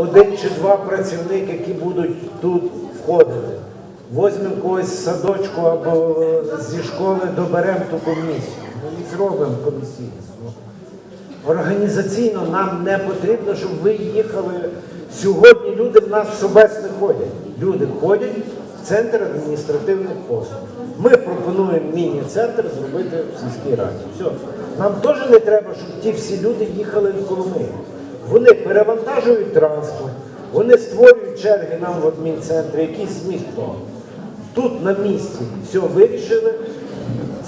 один чи два працівники, які будуть тут входити. Возьмемо когось з садочку або зі школи доберемо ту комісію. І зробимо комісію. Організаційно нам не потрібно, щоб ви їхали. Сьогодні люди в нас в Собес не ходять. Люди ходять в центр адміністративних послуг. Ми пропонуємо міні-центр зробити в сільській раді. Все. Нам теж не треба, щоб ті всі люди їхали в Коломию. Вони перевантажують транспорт, вони створюють черги нам в адмінцентрі, якийсь зміст того. Тут на місці все вирішили.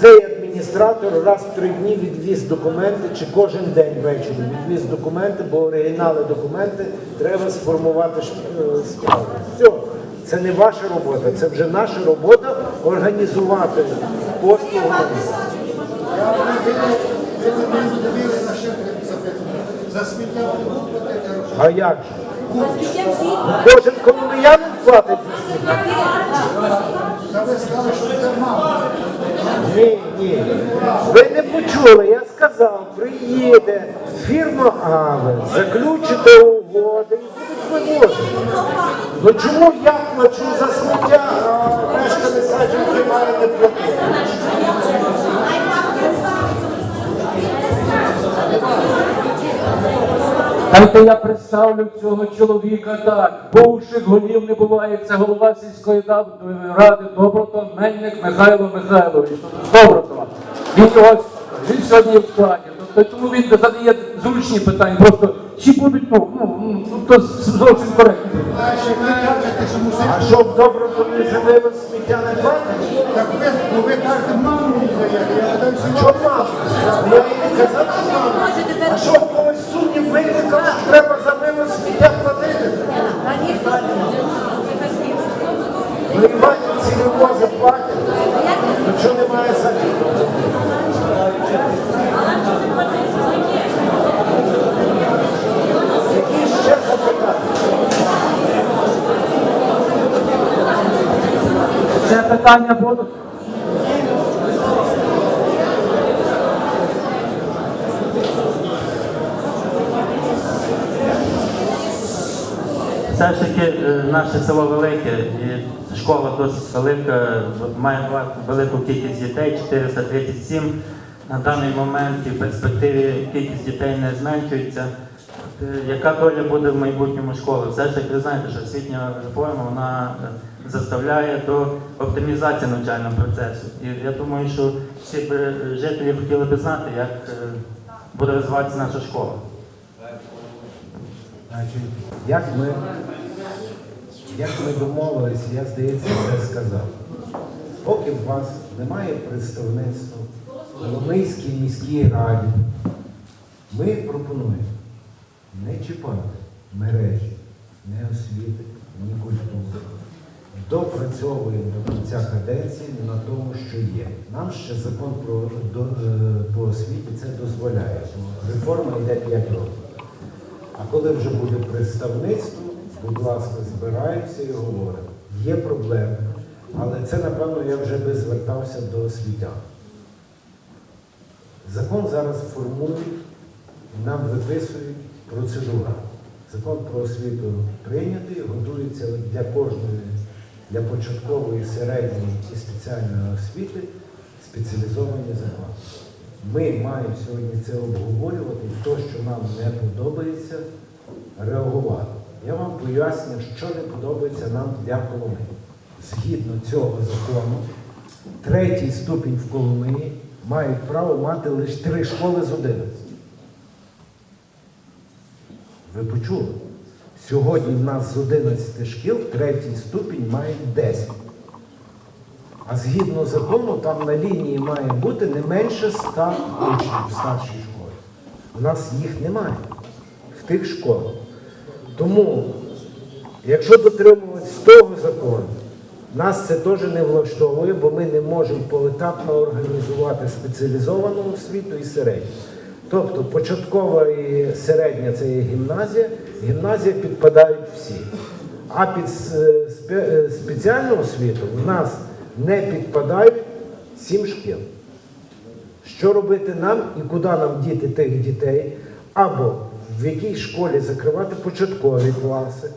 Цей адміністратор раз в три дні відвіз документи, чи кожен день ввечері відвіз документи, бо оригінали документи треба сформувати е, справу. Все, це не ваша робота, це вже наша робота організувати послугу. За вони будуть платити гроші. А як же? Кожен коломиянин платить. Ні, ні. Ви не почули, я сказав, приїде фірма Аве, заключите угоди і будуть вивозити. Ну чому я плачу за сміття, а решта саджанки має не платити? Дайте я представлю цього чоловіка так. Бувших голів не буває. Це голова сільської ради Добротон Мельник Михайло Михайлович. Добротон. Він його він сьогодні в складі. Тобто тому він задає зручні питання. Просто чи будуть ну, ну, ну то зовсім коректно. А що мусить. А щоб добре сміття не платить? Так ви, ну, ви кажете, маму не питаю, А що мама. А що що треба за вивоз сміття платити? Ну, Іванівці вивози платять. Ну що немає садів? Які ще запитання? Ще питання будуть? Все ж таки е, наше село велике, і школа досить велика, має велику кількість дітей, 437. На даний момент і в перспективі кількість дітей не зменшується. Е, Яка доля буде в майбутньому школи? Все ж таки ви знаєте, що освітня реформа вона е, заставляє до оптимізації навчального процесу. І я думаю, що всі жителі хотіли би знати, як буде розвиватися наша школа. Значить, як ми, як ми домовилися, я здається, це сказав. Поки в вас немає представництва в Коломийській міській раді, ми пропонуємо не чіпати мережі, не освіти, ні культури. Допрацьовуємо до кінця каденції на тому, що є. Нам ще закон про, до, е, по освіті це дозволяє. Реформа йде 5 років. А коли вже буде представництво, будь ласка, збираємося і говоримо. Є проблеми, але це, напевно, я вже би звертався до освітян. Закон зараз формують, нам виписують процедуру. Закон про освіту прийнятий, готується для кожної, для початкової, середньої і спеціальної освіти спеціалізовані закони. Ми маємо сьогодні це обговорювати, і то, що нам не подобається, реагувати. Я вам поясню, що не подобається нам для Коломиї. Згідно цього закону, третій ступінь в Коломиї мають право мати лише три школи з 11. Ви почули? Сьогодні в нас з 11 шкіл третій ступінь має 10. А згідно закону, там на лінії має бути не менше 100 учнів в старшій школі. У нас їх немає в тих школах. Тому, якщо дотримуватись того закону, нас це теж не влаштовує, бо ми не можемо поетапно організувати спеціалізовану освіту і середню. Тобто початкова і середня це є гімназія, гімназія підпадають всі. А під спе- е, спеціальну освіту в нас не підпадають сім шкіл. Що робити нам і куди нам діти тих дітей? Або в якій школі закривати початкові класи,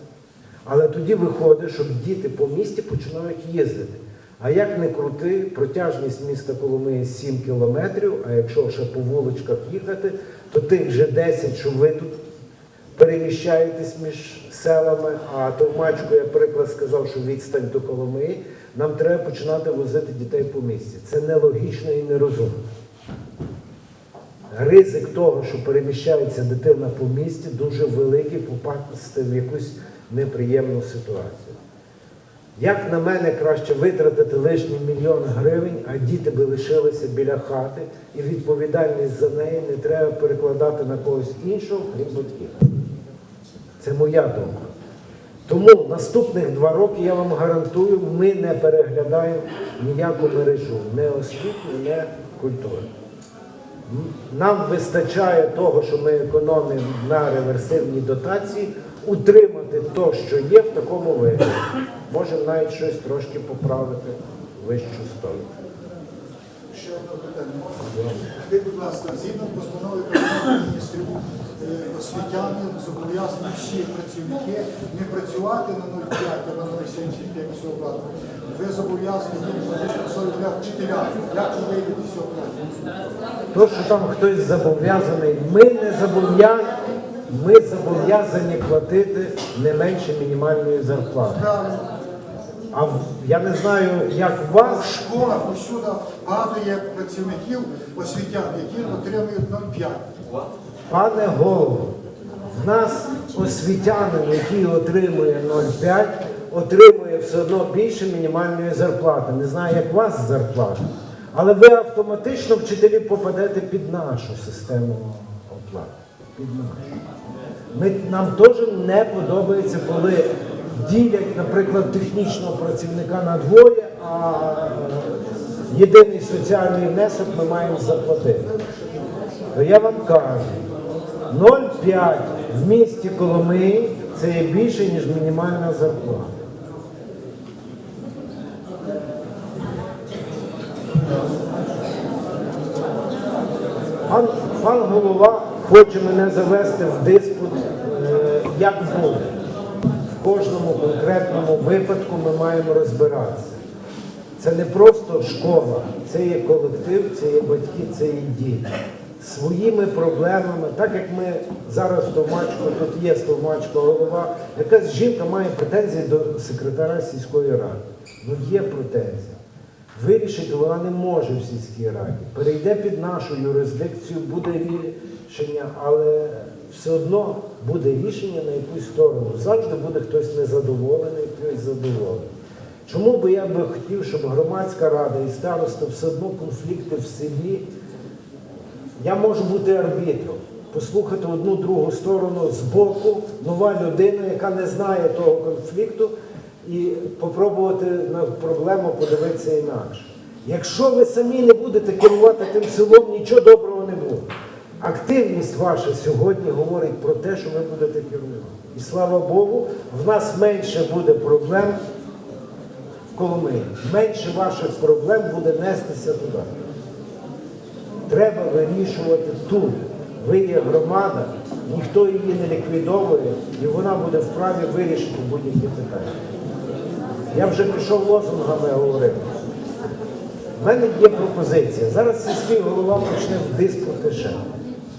але тоді виходить, що діти по місті починають їздити. А як не крути, протяжність міста Коломиї 7 кілометрів, а якщо ще по вуличках їхати, то тих же 10, що ви тут переміщаєтесь між селами, а Товмачку, я приклад сказав, що відстань до Коломиї, нам треба починати возити дітей по місті. Це нелогічно і нерозумно. Ризик того, що переміщається дитина по місті, дуже великий попасти в якусь неприємну ситуацію. Як на мене, краще витратити лишній мільйон гривень, а діти би лишилися біля хати, і відповідальність за неї не треба перекладати на когось іншого, крім батьків. Це моя думка. Тому наступних два роки я вам гарантую, ми не переглядаємо ніяку мережу, не освітню, не культуру. Нам вистачає того, що ми економимо на реверсивній дотації, утримати то, що є в такому вигляді. Можемо навіть щось трошки поправити в вищу сторону. Ще одне питання можна? Скажіть, будь ласка, згідно постанови міністрів, освітяни зобов'язані всі працівники не працювати на 0,5, а на 0,75 всього плату. Ви зобов'язані для вчителям. Як ви вийдете з цього плату? То, що там хтось зобов'язаний, ми не зобов'язані, ми зобов'язані платити не менше мінімальної зарплати. А в- я не знаю, як у В вас, школах усюди багато є працівників освітян, які отримують 0,5. Пане голово, в нас освітянин, який отримує 0,5, отримує все одно більше мінімальної зарплати. Не знаю, як у вас зарплата, але ви автоматично вчителі попадете під нашу систему оплати. Під нашу. Ми, нам теж не подобається, коли ділять, наприклад, технічного працівника на двоє, а єдиний соціальний внесок ми маємо заплатити. То я вам кажу, 0,5 в місті Коломиї це є більше, ніж мінімальна зарплата. Пан, пан голова хоче мене завести в диспут, е, як буде. В кожному конкретному випадку ми маємо розбиратися. Це не просто школа, це є колектив, це є батьки, це є діти. Своїми проблемами, так як ми зараз в Товмачку, тут є Товмачко голова, якась жінка має претензії до секретаря сільської ради. Ну є претензія. Вирішити вона не може в сільській раді. Перейде під нашу юрисдикцію, буде рішення, але все одно буде рішення на якусь сторону. Завжди буде хтось незадоволений, хтось задоволений. Чому би я би хотів, щоб громадська рада і староста все одно конфлікти в селі я можу бути арбітром, послухати одну другу сторону з боку, нова людина, яка не знає того конфлікту, і попробувати на проблему подивитися інакше. Якщо ви самі не будете керувати тим селом, нічого доброго не буде. Активність ваша сьогодні говорить про те, що ви будете керувати. І слава Богу, в нас менше буде проблем в Коломиї. Менше ваших проблем буде нестися туди треба вирішувати тут. Ви є громада, ніхто її не ліквідовує, і вона буде вправі вирішити будь-які питання. Я вже пішов лозунгами говорити. У мене є пропозиція. Зараз сільський голова почне в диспути ще.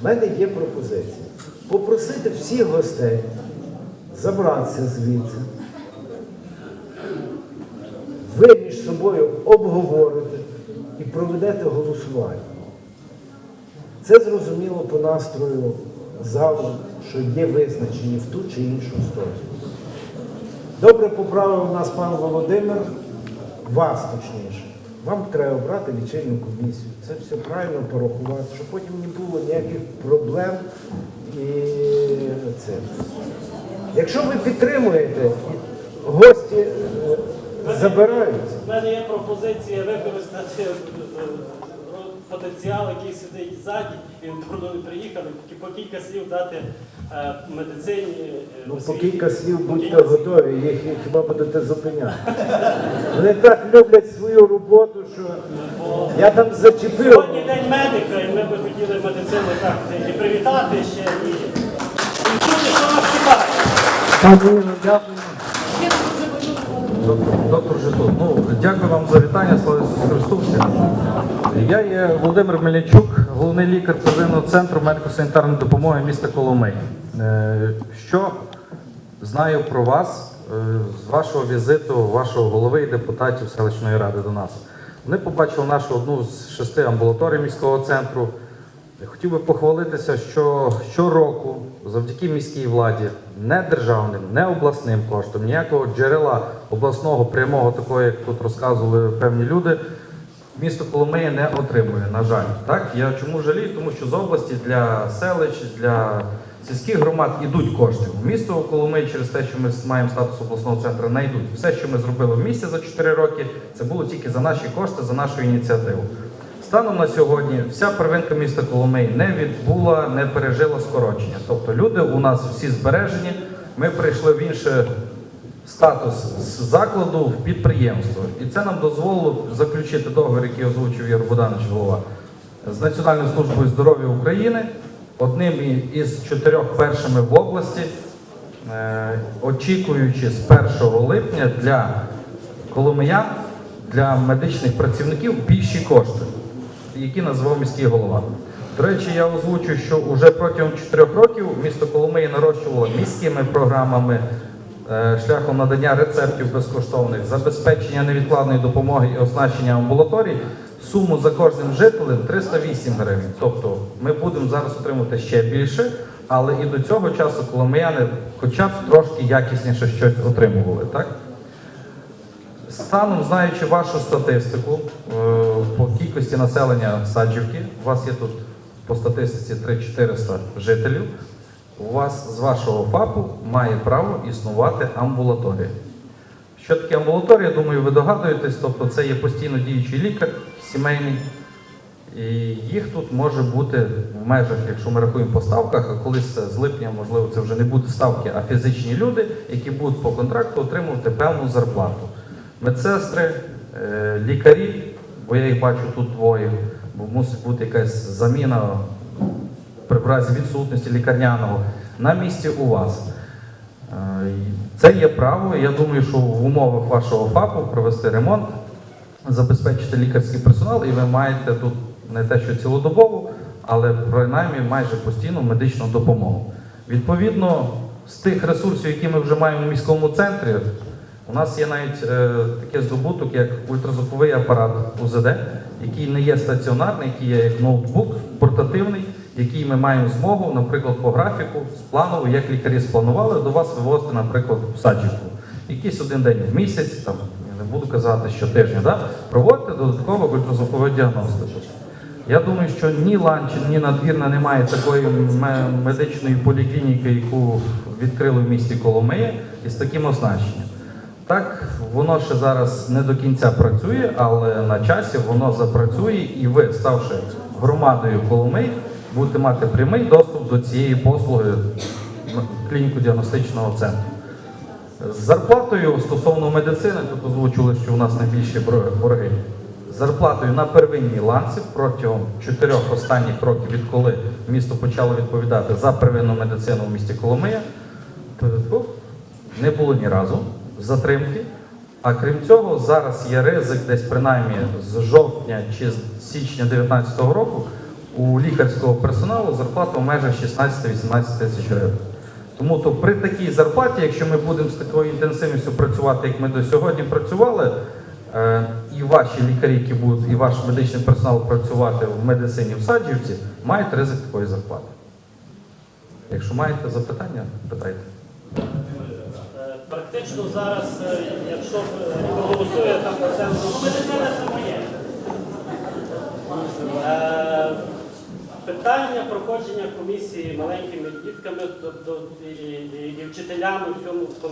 У мене є пропозиція. Попросити всіх гостей забратися звідси. Ви між собою обговорите і проведете голосування. Це зрозуміло по настрою залу, що є визначені в ту чи іншу сторону. Добре поправив нас пан Володимир, вас точніше. Вам треба обрати лічильну комісію. Це все правильно порахувати, щоб потім не було ніяких проблем і це. Якщо ви підтримуєте, гості е, забираються. У мене є пропозиція використати е, потенціал, який сидить ззаді, він кордону приїхав, і по кілька слів дати е, медицині. е, Ну, по кілька слів будьте готові, їх хіба будете зупиняти. Вони так люблять свою роботу, що я там зачепив. Сьогодні день медика, і ми би хотіли медицину так і привітати ще і чути, що нас чекає. Дякую. Доктор, Житун, ну, дякую вам за вітання, слава Ісусу Христу. Я є Володимир Мельничук, головний лікар первинного центру медико-санітарної допомоги міста Коломий. Е, Що знаю про вас е, з вашого візиту, вашого голови і депутатів селищної ради до нас. Вони побачили нашу одну з шести амбулаторій міського центру. Хотів би похвалитися, що щороку завдяки міській владі, не державним, не обласним коштом, ніякого джерела обласного прямого, такого, як тут розказували певні люди, місто Коломиї не отримує, на жаль. Так? Я чому жалію? Тому що з області для селищ, для сільських громад ідуть кошти. Місто Коломиї через те, що ми маємо статус обласного центру, не йдуть. Все, що ми зробили в місті за 4 роки, це було тільки за наші кошти, за нашу ініціативу. Станом на сьогодні вся первинка міста Коломий не відбула, не пережила скорочення. Тобто люди у нас всі збережені. Ми прийшли в інший статус з закладу в підприємство. І це нам дозволило заключити договір, який озвучив Ігор Богданович голова, з Національною службою здоров'я України, одним із чотирьох першими в області, е, очікуючи з 1 липня для коломиян, для медичних працівників більші кошти, які назвав міський голова. До речі, я озвучу, що вже протягом 4 років місто Коломиї нарощувало міськими програмами, е, шляхом надання рецептів безкоштовних, забезпечення невідкладної допомоги і оснащення амбулаторій. Суму за кожним жителем 308 гривень. Тобто ми будемо зараз отримувати ще більше, але і до цього часу коломияни хоча б трошки якісніше щось отримували. Так? Станом, знаючи вашу статистику е, по кількості населення Саджівки, у вас є тут по статистиці 3-400 жителів, у вас з вашого ФАПу має право існувати амбулаторія. Що таке амбулаторія, думаю, ви догадуєтесь, тобто це є постійно діючий лікар сімейний, і їх тут може бути в межах, якщо ми рахуємо по ставках, а колись це з липня, можливо, це вже не будуть ставки, а фізичні люди, які будуть по контракту отримувати певну зарплату. Медсестри, е, лікарі, бо я їх бачу тут двоє, бо мусить бути якась заміна при разі відсутності лікарняного на місці у вас. Е, Це є право. Я думаю, що в умовах вашого ФАПу провести ремонт, забезпечити лікарський персонал, і ви маєте тут не те, що цілодобову, але принаймні майже постійну медичну допомогу. Відповідно, з тих ресурсів, які ми вже маємо в міському центрі, у нас є навіть е, таке здобуток, як ультразвуковий апарат УЗД, який не є стаціонарний, який є як ноутбук портативний, який ми маємо змогу, наприклад, по графіку, планово, як лікарі спланували, до вас вивозити, наприклад, в саджівку. Якийсь один день в місяць, там, я не буду казати, що тижня, да? проводити додатково ультразвукову діагностику. Я думаю, що ні Ланчин, ні Надвірна немає такої медичної поліклініки, яку відкрили в місті Коломиї, із таким оснащенням. Так, воно ще зараз не до кінця працює, але на часі воно запрацює, і ви, ставши громадою Коломий, будете мати прямий доступ до цієї послуги клініко-діагностичного центру. З зарплатою стосовно медицини, тут озвучили, що у нас найбільші борги. З зарплатою на первинній ланці протягом чотирьох останніх років, відколи місто почало відповідати за первинну медицину в місті Коломия, не було ні разу затримки. А крім цього, зараз є ризик десь принаймні з жовтня чи з січня 2019 року у лікарського персоналу зарплата в межах 16-18 тисяч гривень. Тому то при такій зарплаті, якщо ми будемо з такою інтенсивністю працювати, як ми до сьогодні працювали, е, і ваші лікарі, які будуть, і ваш медичний персонал працювати в медицині в Саджівці, мають ризик такої зарплати. Якщо маєте запитання, питайте. Е, зараз, е, якщо е, проголосує там процент, ну, медицина це моє. Е, Питання проходження комісії маленькими дітками і вчителями в цьому